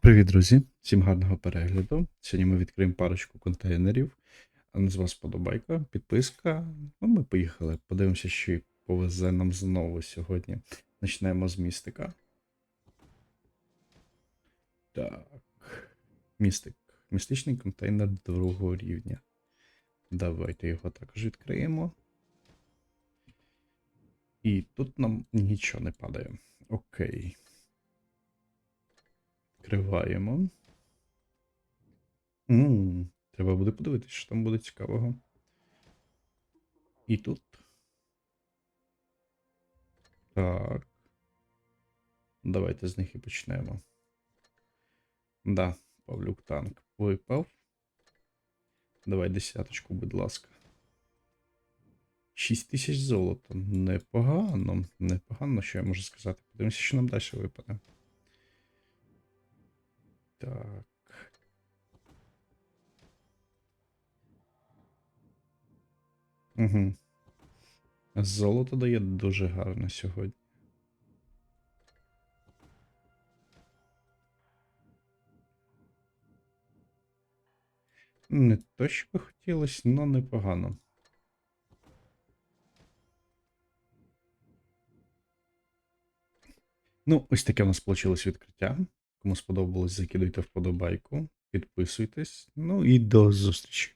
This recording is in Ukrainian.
Привіт, друзі! Всім гарного перегляду. Сьогодні ми відкриємо парочку контейнерів. З вас подобайка, підписка. Ну, ми поїхали. Подивимося, що повезе нам знову сьогодні. Почнемо з містика. Так. Містик. Містичний контейнер другого рівня. Давайте його також відкриємо. І тут нам нічого не падає. Окей. Відкриваємо. треба буде подивитися, що там буде цікавого. І тут. Так. Давайте з них і почнемо. Да, Павлюк танк випав. Давай десяточку, будь ласка. 6 тисяч золота. Непогано. Непогано, що я можу сказати. Подивимося, що нам далі випаде. Так. Угу. Золото дає дуже гарно сьогодні. Не то, що би хотілося, але непогано. Ну, ось таке у нас вийшло відкриття. Кому сподобалось, закидуйте вподобайку, підписуйтесь. Ну і до зустрічі.